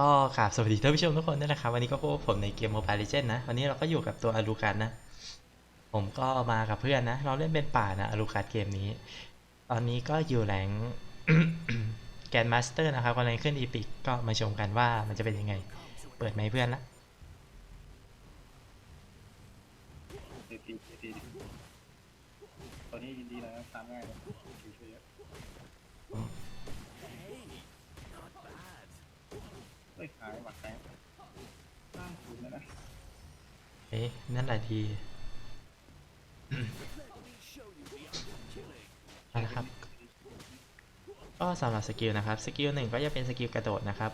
ก็กราบสวัสดีท่านผู้ชมทุกคนด้วยนะครับ วันนี้ก็พบผมในเกม Mobile Legend นะ วันนี้เราก็อยู่กับตัวอารูการนะ ผมก็มากับเพื่อนนะ เราเล่นเป็นป่านะอารูการเกมนี้ ตอนนี้ก็อยู่แหลงแกนมาสเตอร์นะครับกำลังขึ้นอีพิกก็มาชมกันว่ามันจะเป็นยังไง เปิดไหมเพื่อนละตีตีตีตีตัวนี้ยินดีนะตามง่ายเลย หายหวัดแตงห้าศูนย์แล้วนะเอ๊ะนั่นแหละทีเอาละครับ ก็สำหรับสกิลนะครับ สกิลหนึ่งก็จะเป็นสกิลกระโดดนะครับ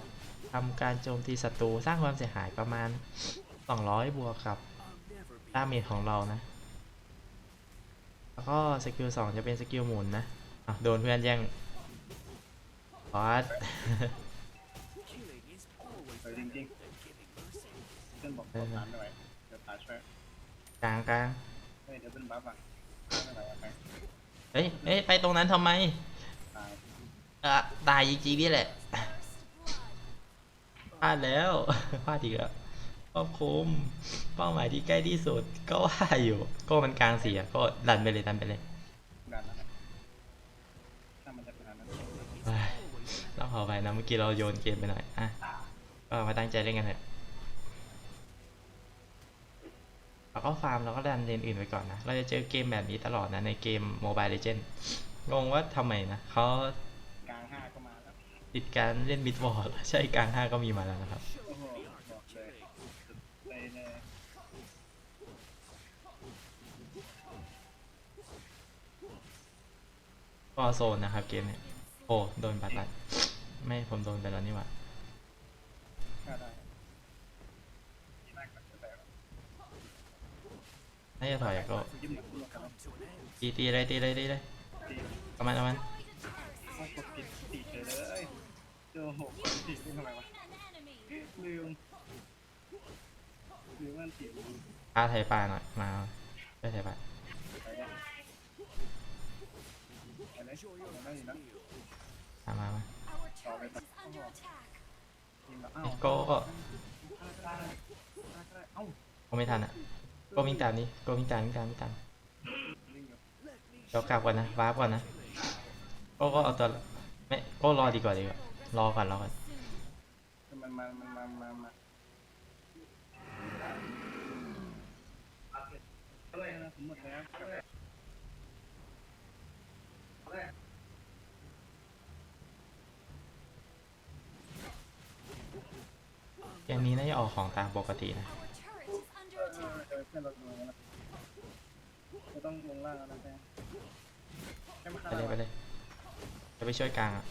ทำการโจมตีศัตรูสร้างความเสียหายประมาณ 200 บวกกับดาเมจของเรานะ แล้วก็สกิลสองจะเป็นสกิลหมุนนะ อะ โดนเพื่อนแย่งบอส เออจริงๆเพื่อนบอกขอตามไม่ไหวเดี๋ยวตาช่วยกลางกลางเฮ้ยเดี๋ยวเป็นบัฟอะไม่ไหวอะไปเฮ้ยเฮ้ยไปตรงนั้นทำไมตายเออตายจริงๆนี่แหละพลาดแล้วพลาดอีกแล้วควบคุมเป้าหมายที่ใกล้ที่สุดก็ว่าอยู่ ก็มันกลางเสียก็ดันไปเลยดันไปเลยดันแล้วนะถ้ามันจะขนาดนั้น เฮ้ยต้องขอไปนะเมื่อกี้เราโยนเกมไปหน่อยอะ ก็มาตั้งใจเล่นกันเถอะเราก็ฟาร์มเราก็ดันเลนอื่นไปก่อนนะ เราจะเจอเกมแบบนี้ตลอดนะ ในเกม Mobile Legends งงว่าทำไมนะเขากลางห้าก็มาแล้วติดการเล่นมิดวอลใช่กลางห้าก็มีมาแล้วนะครับโอ้โหบอกเลยเลยเลยก็โซนนะครับเกมเนี่ยโอ้โดนบัตรลัดไม่ผมโดนไปแล้วนี่หว่าได้ที่น่ากัดจะแตก น่าจะถอยก็ยิ้มหนักขึ้นมากันตีตีเลยตีเลยตีเลยตีเอามันเอามันเอากดผิดตีเฉยเลยเจอหกกดผิดนี่ทำไมวะลืมลืมมันผิดพาไทยปลาหน่อยมาได้ไทยปลาไปเลยไปเลยได้อยู่นะมามามาต่อไปต่อทีมเราเอ้าโก้ก็ได้ได้เอ้าก็ไม่ทันอะโก็วิ่งตามนี่โก็วิ่งตามวิ่งตามวิ่งตามเดี๋ยวกลับก่อนนะวาร์ปก่อนนะก็ก็เอาตัวไม่ก็รอดีกว่าดีกว่ารอก่อนรอก่อนมันมามันมามามาอะไรนะผมหมดแล้วเกมนี้น่าจะออกของตามปกตินะ เจอเพื่อนเราดูแล้วเราต้องลงล่างแล้วนะแฟนแค่มาฆ่าไปเลยไปเลยจะไปช่วยกลางอะ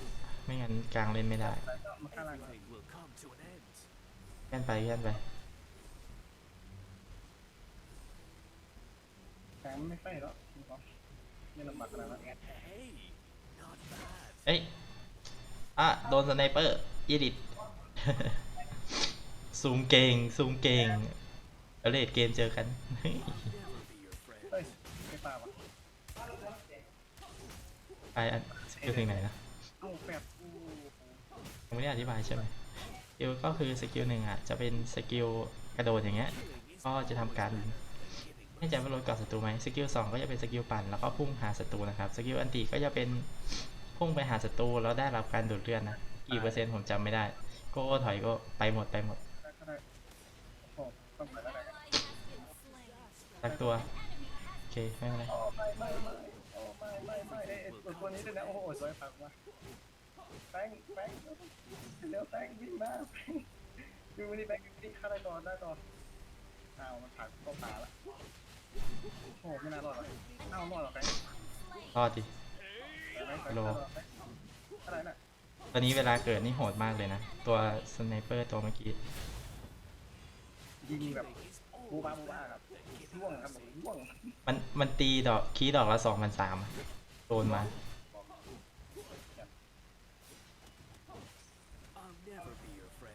ไม่งั้นกลางเล่นไม่ได้มาฆ่าล่างก่อนแค่นไปแค่นไปแฟนไม่ใช่หรอกไม่ลำบากขนาดนั้นเอ้ย อะ โดนสไนเปอร์ยีดิต ซูมเก่งซูมเก่ง เอาเลดเกมเจอกัน เฮ้ยไม่ป่าวะไปอันสกิลถึงไหนนะเอ้าแปดโอ้โหผมไม่ได้อธิบายใช่ไหมสกิลก็คือสกิลหนึ่งอะจะเป็นสกิลกระโดดอย่างเงี้ย ก็จะทำการไม่ใจว่าลดก่อนศัตรูไหมสกิลสองก็จะเป็นสกิลปั่นแล้วก็พุ่งหาศัตรูนะครับสกิลอันติก็จะเป็นพุ่งไปหาศัตรูแล้วได้รับการดูดเลือดนะกี่เปอร์เซ็นต์ผมจำไม่ได้ก็ถอยก็ไปหมดไปหมด ได้ก็ได้โอ้โหต้องไปแล้วแหละ สักตัว โอเค ไม่เป็นไร โอ้ไม่ไม่ไม่โอ้ไม่ไม่ไม่เอ้ยเอ้ยตัวนี้ด้วยนะโอ้โหสวยฝักว่ะแป้งแป้งเร็วแป้งวิ่งมาแป้งวิ่งมาดิแป้งวิ่งมาดิฆ่าได้ต่อได้ต่ออ้าวมันผ่านเข้าตาละโอ้โหไม่น่ารอดหรอกอ้าวรอดหรอแป้งรอดดิ โล อะไรน่ะตอนนี้เวลาเกิดนี่โหดมากเลยนะ ตัวสไนเปอร์ตัวเมื่อกี้ยิงแบบบูบ้าบูบ้าครับ ล่วงครับผมล่วงมันมันตีดอกคีย์ดอกละสองพันสามโดนมา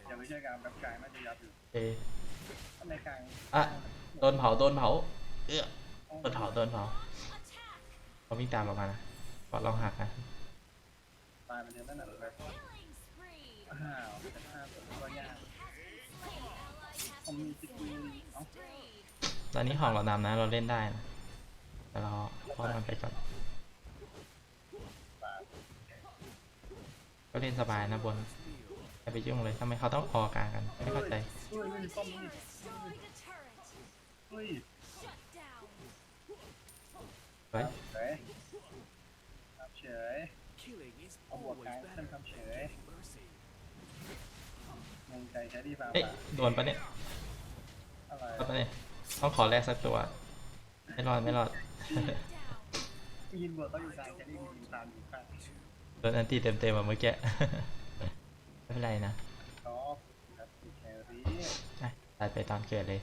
อย่าไปเชื่อกลางแบบกลางน่าจะยับอยู่เอถ้าในกลางอะโดนเผาโดนเผา เอื้อโดนเผาโดนเผาเขาวิ่งตามเรามานะปอดลองหักนะตายไปเยอะนั่นแหละเลยอ้าวจะฆ่าผมตัวยากผมมีสกิลเอ้า ตอนนี้ของเรานำนะ เราเล่นได้นะแต่เราพ่อมันไปก่อนก็เล่นสบายนะบนอย่าไปยุ่งเลยทำไมเขาต้องออกกลางกัน ไม่เข้าใจเฮ้ยเฮ้ยป้อมนี่เฮ้ยเฮ้ยเฉยทำเฉย Killing is เอาบวก always กลาง better ท่านทำเฉย than mercy. งงใจใช้ดีป่าเอ้ยโดนปะเนี่ยอะไรโดนปะเนี่ย ต้องขอแลกสักตัว ไม่รอดไม่รอดยินบวกเขาอยู่กลางใช้ดียิงตามอยู่ข้างโดนอันตีเต็มๆแบบเมื่อกี้ไม่เป็นไรนะท็อปครับแครี่อะตัดไปตอนเกิดเลย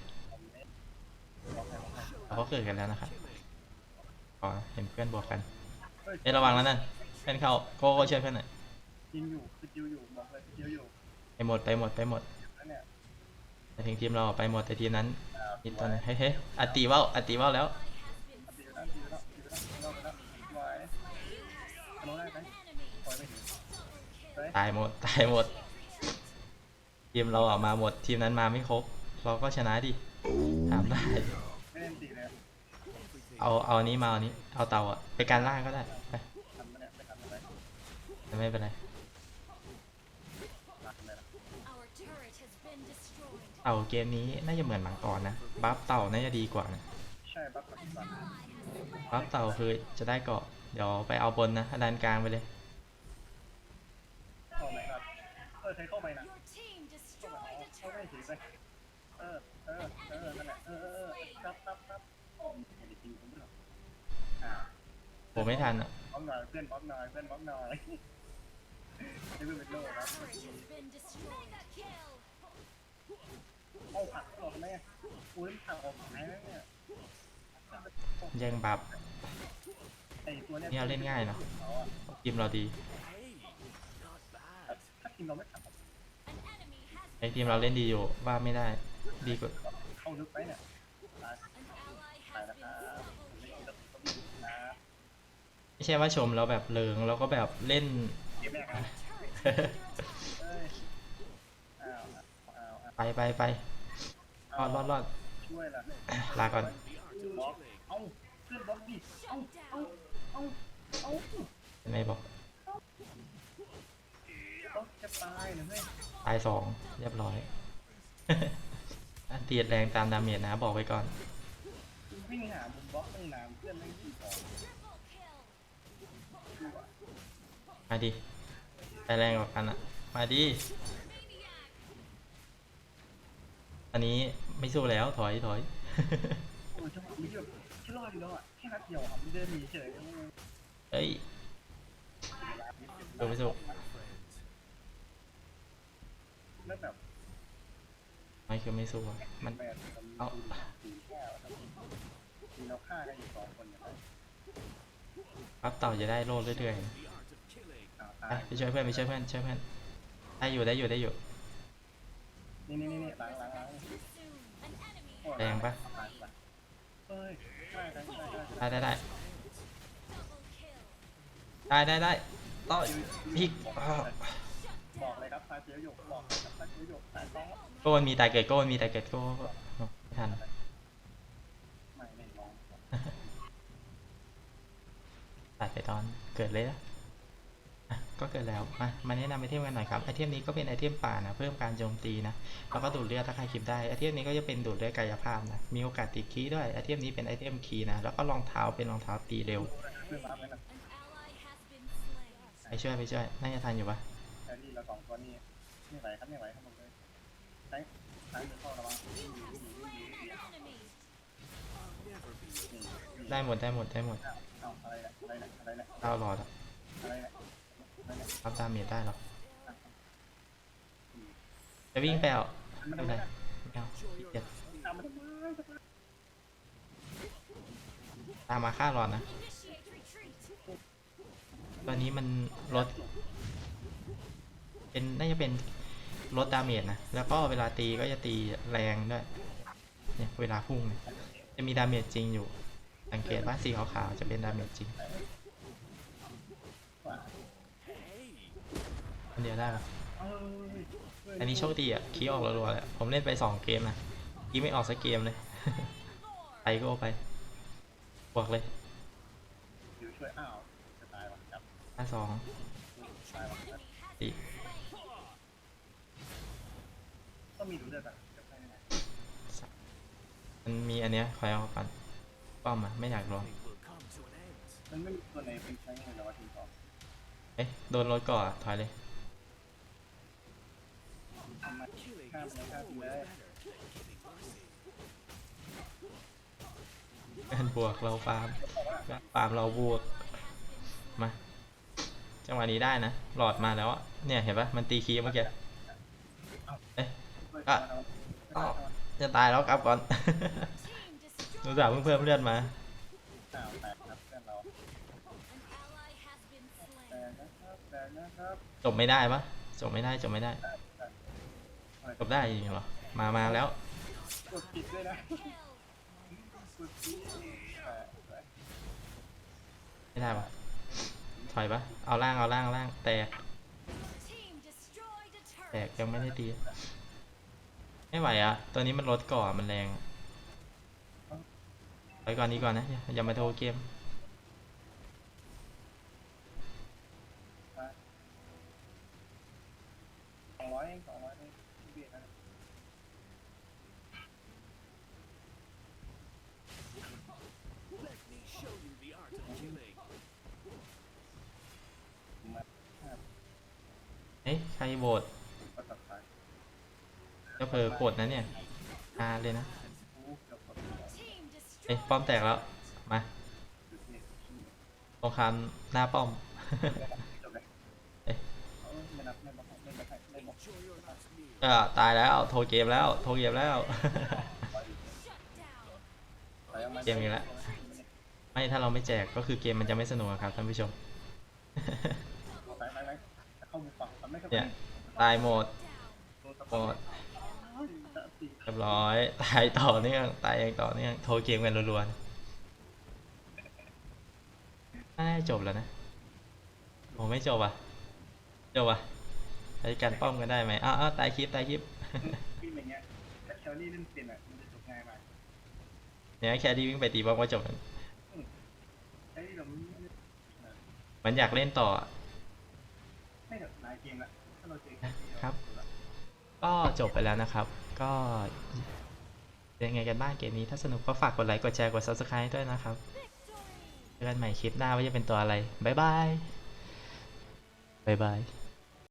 เล่นบอกให้บอกให้เราก็เกิดกันแล้วนะครับขอเห็นเพื่อนบวกกันเอ้ยระวังแล้วนั่นเพื่อนเข้าโก้โก้ช่วยเพื่อนหน่อยยิงอยู่สกิลอยู่บอกเลยสกิลอยู่ไปหมดไปหมดไปหมดแล้วเนี่ยแต่ถึงทีมเราไปหมดแต่ทีมนั้น มีตัวหนึงเฮ้ยเฮ้ยอัตตีว่าวอัตตีว่าวแล้วตีไปแล้วตีไปแล้วตีไปแล้วตีไปแล้วไว้ทะลุได้ไหมปล่อยไม่ถึงเฮ้ยตายหมด ตายหมด ทีมเราออกมาหมด ทีมนั้นมาไม่ครบ เราก็ชนะดิถามได้ไม่เล่นตีเลยเอาเอาอันนี้มาเอาอันนี้ เอาเตาอะไปการล่างก็ได้ ไปทำมาเนี่ยไม่ทำอะไรแต่ไม่เป็นไร รักเลยล่ะ เต่าเกมนี้น่าจะเหมือนมังกรนะ บัฟเต่าน่าจะดีกว่านะใช่ปั๊บปัจจุบันบัฟเต่าคือจะได้เกาะ เดี๋ยวไปเอาบนนะดันกลางไปเลยเข้าไหมครับเออใช้เข้าไปนะเข้าไปเข้าไปถือไปเออเออเออนั่นแหละเออเออเออครับครับครับไม่ได้กินผมไม่หรอกอ่าผมไม่ทันอะบล็อกหน่อยเพื่อนบล็อกหน่อยเพื่อนบล็อกหน่อยนี่เพื่อนเป็นโลครับ เอาผักออกไหมอุ้ยผักออกไหมเนี่ยแย่งบัฟไอตัวเนี้ยนี่เราเล่นง่ายเนาะเขาอะทีมเราดี Hey, not bad. ถ้าทีมเราไม่ผักไอทีมเราเล่นดีอยู่ว่าไม่ได้ดีกว่าเข้าลึกไปเนี่ยตายตายนะครับไม่คิดว่าเขาดีนะไม่ใช่ว่าชมแล้วแบบเลิงแล้วก็แบบเล่นเกมแรกนะเอ้ยอ้าวอ้าวอ้าวไปไปไป รอดรอดรอดช่วยล่ะลาก่อนบอกเอาเพื่อนบล็อกดิเอาเอาเอาเอาไม่บอกบล็อกจะตายเลยเฮ้ยตายสองเรียบร้อย อันตีแรงตามดาเมจนะบอกไว้ก่อน วิ่งหามุมบล็อกตั้งนานเพื่อนไม่วิ่งออกดูอะมาดิไปแรงกว่ากันอะมาดิ อันนี้ไม่สู้แล้วถอยถอยโอ้ยจังหวะนี้แบบแค่รอดอยู่แล้วอะแค่นัดเดียวอะมันเดินหนีเฉยเฮ้ยสู้ไม่สู้แล้วแบบไม่คือไม่สู้อะมันแบบเอาสีแก้วครับมีเราฆ่ากันอยู่สองคนอย่างไรปั๊บเต่าจะได้โลดเรื่อยๆนะ The art of killing. อ้าวไปตายไปช่วยเพื่อนไปช่วยเพื่อนช่วยเพื่อนได้อยู่ได้อยู่ได้อยู่นี่นี่นี่นี่ล้างล้างล้างโอ้ย แรงปะได้ได้ได้ได้ได้ได้ต่ออีกบอกเลยครับพาเจียวหยกบอกเลยครับพาเจียวหยกตายต้องโก้มันมีตายเกิดโก้มันมีตายเกิดโก้ทันตัดไปตอนเกิดเลยนะ ก็เกิดแล้วมามาแนะนำไอเทมกันหน่อยครับไอเทมนี้ก็เป็นไอเทมป่านะเพิ่มการโจมตีนะแล้วก็ดูดเลือดถ้าใครคลิปได้ไอเทมนี้ก็จะเป็นดูดเลือดกายภาพนะมีโอกาสติดคีย์ด้วยไอเทมนี้เป็นไอเทมคีย์นะแล้วก็รองเท้าเป็นรองเท้าตีเร็วเรื่องรับเลยนะไปช่วยไปช่วยน่าจะทันอยู่ปะแต่นี่เราสองตัวนี้ไม่ไหวครับไม่ไหวครับผมเลยใช้ใช้มือเข้าระวังได้หมดได้หมดได้หมดเอาอะไรเนี่ยอะไรเนี่ยอะไรเนี่ยเก้าหลอดอะ อะไรเนี่ยอะไรับดาเมจได้หรอจะวิ่งไปเอาไม่ไม่เป็นไรได้ไม่เอาเจตามมาทำไมตามมาฆ่าหลอดนะตอนนี้มันลด เป็นน่าจะเป็นลดดาเมจนะ แล้วก็เวลาตีก็จะตีแรงด้วย เนี่ยเวลาพุ่งเนี่ยจะมีดาเมจจริงอยู่ สังเกตว่าสีขาวๆจะเป็นดาเมจจริง ว่า คนเดียวได้ปะอันนี้โชคดีอะคีออกรัวๆเลยผมเล่นไปสองเกมนะคีไม่ออกสักเกมเลย ไปก็ไปบวกเลยเดี๋ยวช่วยอ้าวจะตายวะจับห้าสองตายว่ะตีต้องมีดูเลือดอะจะไปยังไงมันมีอันเนี้ยคอยเอากันป้อมอะไม่อยากลองมันไม่มีตัวไหนเป็นใช้เงินหรอวะทีมสองเอ๊ะโดนรถก่อนถอยเลย ทำม Killing Can't is make up always there. better than giving mercy. แม่นบวกเราฟาร์มฟาร์มเราบวก มา จังหวะนี้ได้นะ หลอดมาแล้วอะเนี่ยเห็นปะมันตีคีย์เมื่อกี้เอ๊ะอะอ้าวจะตายแล้วครับก่อนรู้จักเพิ่งเพิ่มเลือดมาอ้าวแตกครับเพื่อนเราแตกนะครับแตกนะครับจบไม่ได้ปะจบไม่ได้จบไม่ได้ จบได้จริงเหรอ มามาแล้ว กดผิดด้วยนะกดผิดแตกแตกไม่ได้ปะถอยปะเอาล่างเอาล่างเอาล่าง แตก แตกยังไม่ได้ตี ไม่ไหวอะ ตัวนี้มันลดก่อนมันแรงไปก่อนนี้ก่อนนะ อย่าอย่ามาโทรเกม สองร้อยเองสองร้อยเองพี่เบียร์นะ Let me show you the art of killing. มา เฮ้ยใครโบด ก็ตัดไป ก็เพอกดนะเนี่ยอาเลยนะโอ้เกือบกดเอ้ยป้อมแตกแล้ว มาจุดนี้ตรงคามหน้าป้อมจบเลยเอ๊ะเอาไม่นับไม่นับไม่นับไม่นับ Enjoy your last meal. ก็ตายแล้วโทรเกมแล้วโทรเกมแล้ว เกมอีกแล้วไม่ถ้าเราไม่แจกก็คือเกมมันจะไม่สนุกอะครับท่านผู้ชมไปไปไปเข้ามุมฝั่งทำไม่เข้าเนี่ยตายหมดหมด เรียบร้อยตายต่อเนื่องตายเองต่อเนื่องโทรเกมกันรัวๆน่าจะจบแล้วนะโอ้ไม่จบอะจบอะใช้การป้อมกันได้ไหมอ้าวอ้าวตายคลิปตายคลิปพี่อย่างเงี้ยถ้าแคลรี่เล่นเป็นอะมันจะจบง่ายมากเนี่ยแค่ที่วิ่งไปตีป้อมก็จบแล้วแคลรี่เราไม่มันอยากเล่นต่ออะไม่แบบหลายเกมละถ้าเราเจอครับ ก็จบไปแล้วนะครับ ก็เป็นยังไงกันบ้างเกมนี้ ถ้าสนุกก็ฝากกดไลค์ กดแชร์ กด subscribe ด้วยนะครับเจอกันใหม่คลิปหน้าว่าจะเป็นตัวอะไร บ๊ายบาย บ๊ายบาย